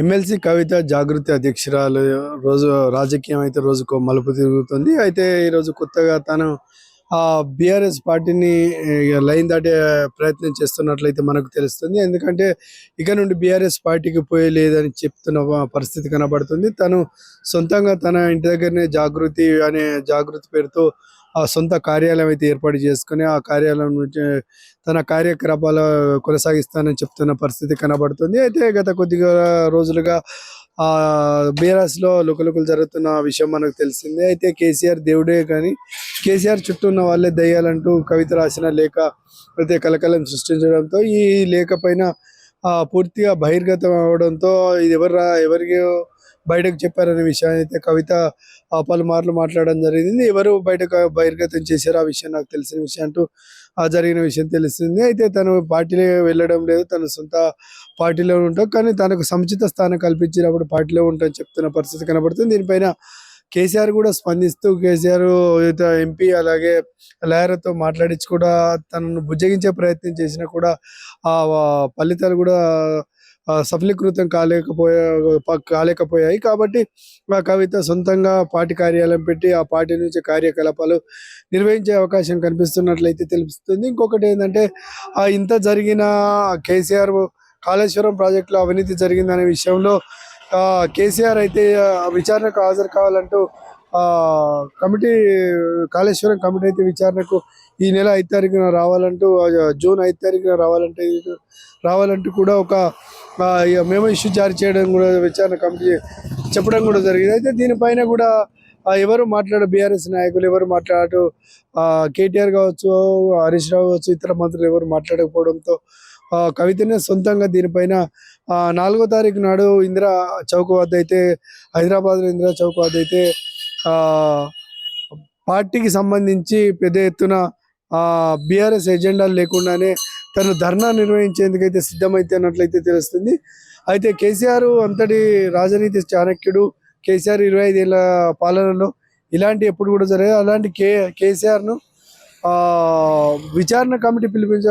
MLC కవిత జాగృతి అధ్యక్షురాలు రోజు రాజకీయం అయితే రోజుకో మలుపు తిరుగుతుంది. అయితే ఈరోజు కొత్తగా తను ఆ బీఆర్ఎస్ పార్టీని లైన్ దాటే ప్రయత్నం చేస్తున్నట్లయితే మనకు తెలుస్తుంది. ఎందుకంటే ఇక నుండి బీఆర్ఎస్ పార్టీకి పోయే లేదని చెప్తున్న పరిస్థితి కనబడుతుంది. తను సొంతంగా తన ఇంటి దగ్గరనే జాగృతి అనే జాగృతి పేరుతో సొంత కార్యాలయం అయితే ఏర్పాటు చేసుకుని ఆ కార్యాలయం నుంచి తన కార్యకలాపాలు కొనసాగిస్తానని చెప్తున్న పరిస్థితి కనబడుతుంది. అయితే గత కొద్దిగా రోజులుగా ఆ బీఆర్ఎస్లో లుకలుకలు జరుగుతున్న విషయం మనకు తెలిసిందే. అయితే కేసీఆర్ దేవుడే కానీ కేసీఆర్ చుట్టూ ఉన్న వాళ్ళే దయ్యాలంటూ కవిత రాసిన లేఖ అయితే కలకలం సృష్టించడంతో ఈ లేఖ పైన పూర్తిగా బహిర్గతం అవడంతో ఇది ఎవరు రా- ఎవరికి బయటకు చెప్పారనే విషయాన్ని అయితే కవిత ఆ, పలుమార్లు మాట్లాడడం జరిగింది. ఎవరు బయటకు బహిర్గతం చేశారు ఆ విషయం నాకు తెలిసిన విషయం అంటూ ఆ జరిగిన విషయం తెలుస్తుంది. అయితే తను పార్టీలో వెళ్ళడం లేదు. తన సొంత పార్టీలో ఉంటాం కానీ తనకు సముచిత స్థానం కల్పించినప్పుడు పార్టీలో ఉంటాం చెప్తున్న పరిస్థితి కనబడుతుంది. దీనిపైన కేసీఆర్ కూడా స్పందిస్తూ కేసీఆర్ ఎంపీ అలాగే లయర్తో మాట్లాడించి కూడా తనను బుజ్జగించే ప్రయత్నం చేసినా కూడా ఆ ఫలితాలు కూడా సఫలీకృతం కాలేకపోయా కాలేకపోయాయి. కాబట్టి ఆ కవిత సొంతంగా పార్టీ కార్యాలయం పెట్టి ఆ పార్టీ నుంచి కార్యకలాపాలు నిర్వహించే అవకాశం కనిపిస్తున్నట్లయితే తెలుస్తుంది. ఇంకొకటి ఏంటంటే ఆ ఇంత జరిగిన కేసీఆర్ కాళేశ్వరం ప్రాజెక్టులో అవినీతి జరిగిందనే విషయంలో కేసీఆర్ అయితే ఆ, విచారణకు హాజరు కావాలంటూ కమిటీ కాళేశ్వరం కమిటీ అయితే విచారణకు ఈ నెల ఐదు తారీఖున రావాలంటూ జూన్ ఐదు తారీఖున రావాలంటే రావాలంటూ కూడా ఒక మేము ఇష్యూ జారీ చేయడం కూడా విచారణ కమిటీ చెప్పడం కూడా జరిగింది. అయితే దీనిపైన కూడా ఎవరు మాట్లాడు బీఆర్ఎస్ నాయకులు ఎవరు మాట్లాడు ఆ, కేటీఆర్ కావచ్చు హరీష్ రావు కావచ్చు ఇతర మంత్రులు ఎవరు మాట్లాడకపోవడంతో ఆ, కవితనే సొంతంగా దీనిపైన నాలుగో తారీఖు నాడు ఇందిరా చౌక్ వద్ద అయితే హైదరాబాద్లో ఇందిరా చౌక్ వద్ద అయితే పార్టీకి సంబంధించి పెద్ద ఎత్తున బీఆర్ఎస్ ఎజెండాలు లేకుండానే తను ధర్నా నిర్వహించేందుకైతే సిద్ధమైతున్నట్లయితే తెలుస్తుంది. అయితే కేసీఆర్ అంతటి రాజనీతి చాణక్యుడు కేసీఆర్ ఇరవై ఐదేళ్ళ పాలనలో ఇలాంటి ఎప్పుడు కూడా జరగదు అలాంటి కే కేసీఆర్ను విచారణ కమిటీ పిలిపించ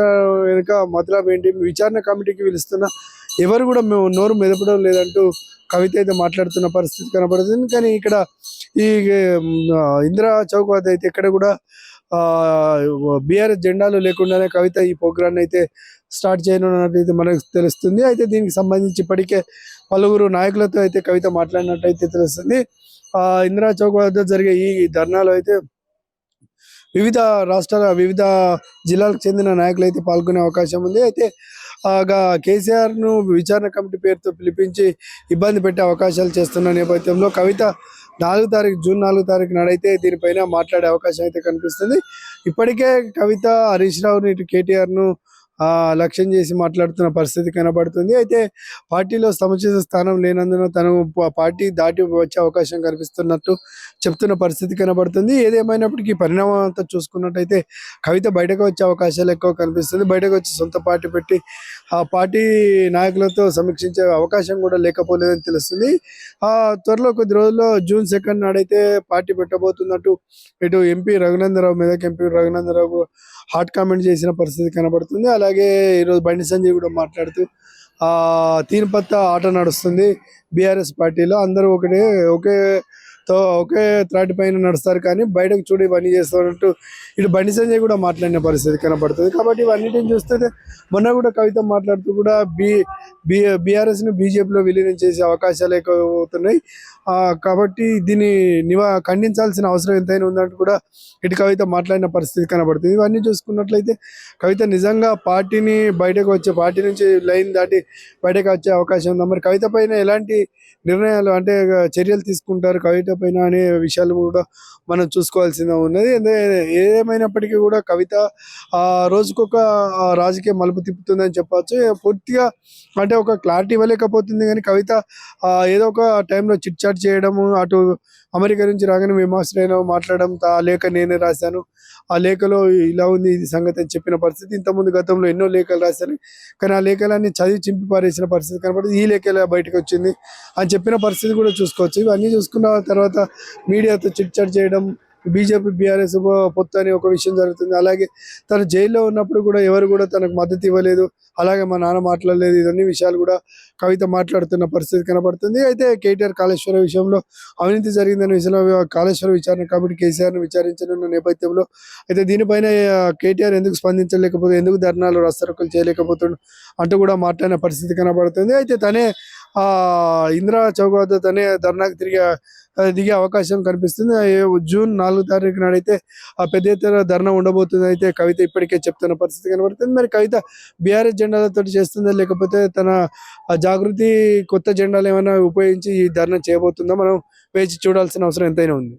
వెనుక మతలాభ ఏంటి? విచారణ కమిటీకి పిలుస్తున్న ఎవరు కూడా మేము నోరు మెదపడం లేదంటూ కవిత అయితే మాట్లాడుతున్న పరిస్థితి కనబడుతుంది. కానీ ఇక్కడ ఈ ఇందిరా చౌక్ వద్ద అయితే ఇక్కడ కూడా బీఆర్ఎస్ జెండాలు లేకుండానే కవిత ఈ ప్రోగ్రాన్ని అయితే స్టార్ట్ చేయనున్నట్లయితే మనకు తెలుస్తుంది. అయితే దీనికి సంబంధించి ఇప్పటికే పలువురు నాయకులతో అయితే కవిత మాట్లాడినట్టయితే తెలుస్తుంది. ఆ ఇందిరా చౌక్ వద్ద జరిగే ఈ ధర్నాలో అయితే వివిధ రాష్ట్రాల వివిధ జిల్లాలకు చెందిన నాయకులు అయితే పాల్గొనే అవకాశం ఉంది. అయితే ఆగా కేసీఆర్ను విచారణ కమిటీ పేరుతో పిలిపించి ఇబ్బంది పెట్టే అవకాశాలు చేస్తున్న నేపథ్యంలో కవిత నాలుగు తారీఖు జూన్ నాలుగు తారీఖు నాడైతే దీనిపైన మాట్లాడే అవకాశం అయితే కనిపిస్తుంది. ఇప్పటికే కవిత హరీష్ రావుని ఇటు కేటీఆర్ను లక్ష్యం చేసి మాట్లాడుతున్న పరిస్థితి కనబడుతుంది. అయితే పార్టీలో సముచిత స్థానం లేనందున తను పార్టీ దాటి వచ్చే అవకాశం కనిపిస్తున్నట్టు చెప్తున్న పరిస్థితి కనబడుతుంది. ఏదేమైనప్పటికీ పరిణామం అంతా చూసుకున్నట్టయితే కవిత బయటకు వచ్చే అవకాశాలు ఎక్కువ కనిపిస్తుంది. బయటకు వచ్చి సొంత పార్టీ పెట్టి ఆ పార్టీ నాయకులతో సమీక్షించే అవకాశం కూడా లేకపోలేదని తెలుస్తుంది. ఆ త్వరలో కొద్ది రోజుల్లో జూన్ సెకండ్ నాడైతే పార్టీ పెట్టబోతున్నట్టు ఇటు MP Raghunandarao Medak MP Raghunandarao hot comment చేసిన పరిస్థితి కనబడుతుంది. అలా అలాగే ఈరోజు బండి సంజయ్ కూడా మాట్లాడుతూ ఆ తీన్పత్త ఆట నడుస్తుంది బీఆర్ఎస్ పార్టీలో. అందరూ ఒకటే ఒకే తో ఒకే త్రాటి పైన నడుస్తారు కానీ బయటకు చూడి ఇవన్నీ చేస్తున్నట్టు ఇటు బండి సంజయ్ కూడా మాట్లాడిన పరిస్థితి కనబడుతుంది కాబట్టి ఇవన్నిటిని చూస్తే మొన్న కూడా కవిత మాట్లాడుతూ కూడా బి బి బీఆర్ఎస్ను బీజేపీలో విలీనం చేసే అవకాశాలు ఎక్కువ అవుతున్నాయి కాబట్టి దీన్ని నివా ఖండించాల్సిన అవసరం ఎంతైనా ఉందంటూ కూడా ఇటు కవిత మాట్లాడిన పరిస్థితి కనబడుతుంది ఇవన్నీ చూసుకున్నట్లయితే కవిత నిజంగా పార్టీని బయటకు వచ్చే పార్టీ నుంచి లైన్ దాటి బయటకు వచ్చే అవకాశం ఉందా? మరి కవిత పైన ఎలాంటి నిర్ణయాలు అంటే చర్యలు తీసుకుంటారు? కవిత పైన అనే విషయాలు కూడా మనం చూసుకోవాల్సింది ఉన్నది. ఏమైనప్పటికీ కూడా కవిత ఆ రోజుకొక ఆ, రాజకీయ మలుపు తిప్పుతుందని చెప్పవచ్చు పూర్తిగా అంటే ఒక క్లారిటీ ఇవ్వలేకపోతుంది. కానీ కవిత ఏదో ఒక టైంలో చిట్ చాట్ చేయడము అటు అమెరికా నుంచి రాగానే విమర్శలైన మాట్లాడడం ఆ లేఖ నేనే రాశాను. ఆ లేఖలో ఇలా ఉంది ఇది సంగతి అని చెప్పిన పరిస్థితి. ఇంతకుముందు గతంలో ఎన్నో లేఖలు రాశాను. కానీ ఆ లేఖలన్నీ చదివి చింపి పారేసిన పరిస్థితి కనబడుతుంది ఈ లేఖ బయటకు వచ్చింది అని చెప్పిన పరిస్థితి కూడా చూసుకోవచ్చు. ఇవన్నీ చూసుకున్న తర్వాత మీడియాతో చిట్ చాట్ చేయడం బీజేపీ బీఆర్ఎస్ పొత్తు అని ఒక విషయం జరుగుతుంది. అలాగే తను జైల్లో ఉన్నప్పుడు కూడా ఎవరు కూడా తనకు మద్దతు ఇవ్వలేదు. అలాగే మా నాన్న మాట్లాడలేదు. ఇవన్నీ విషయాలు కూడా కవిత మాట్లాడుతున్న పరిస్థితి కనబడుతుంది. అయితే కేటీఆర్ కాళేశ్వర విషయంలో అవినీతి జరిగిందనే విషయంలో కాళేశ్వర విచారణ కమిటీ కేసీఆర్ను విచారించనున్న నేపథ్యంలో అయితే దీనిపైన కేటీఆర్ ఎందుకు స్పందించలేకపోతే ఎందుకు ధర్నాలు రస్తరకులు చేయలేకపోతుండు అంటూ కూడా మాట్లాడిన పరిస్థితి కనబడుతుంది. అయితే తనే ఇందిరా చౌక్ వద్ద తనే ధర్నాకు తిరిగి దిగే అవకాశం కనిపిస్తుంది. జూన్ నాలుగు తారీఖు నాడైతే ఆ పెద్ద ఎత్తున ధర్నా ఉండబోతుంది అయితే కవిత ఇప్పటికే చెప్తున్న పరిస్థితి కనబడుతుంది. మరి కవిత బీఆర్ఎస్ జెండాలతో చేస్తుందా లేకపోతే తన ఆ జాగృతి కొత్త జెండాలు ఏమైనా ఉపయోగించి ఈ ధర్నా చేయబోతుందా? మనం వేచి చూడాల్సిన అవసరం ఎంతైనా ఉంది.